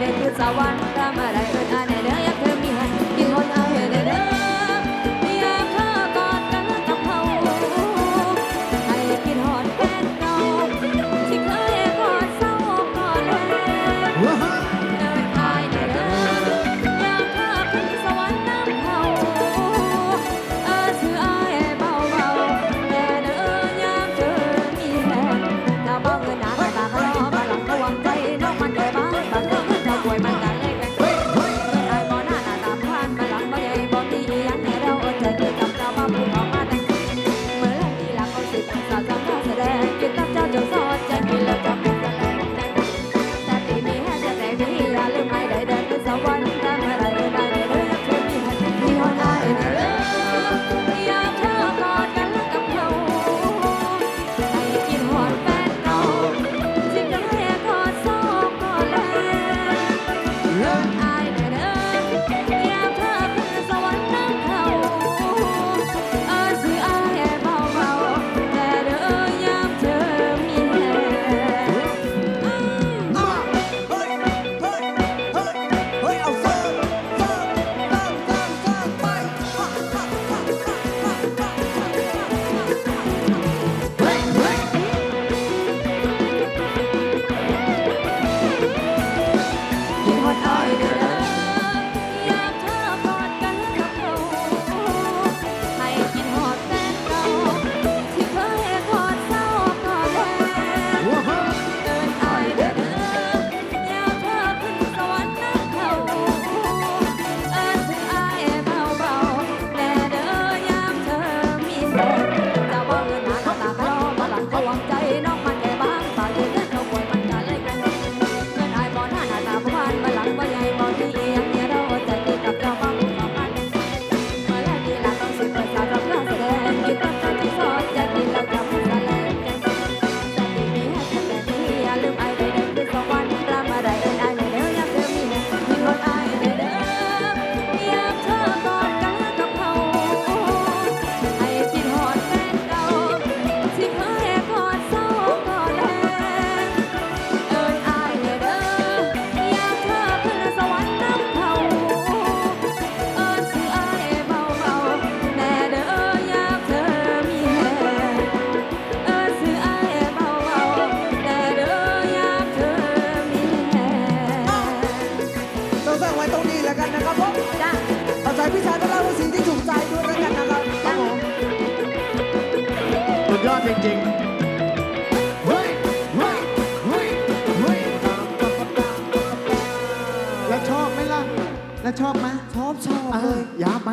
ได้คือสวรรค์ทำอะไรเอิญอัน 欢 ยอดจริงๆแล้วชอบไหมล่ะ แล้วชอบไหมชอบชอบ เอยอย่าไหม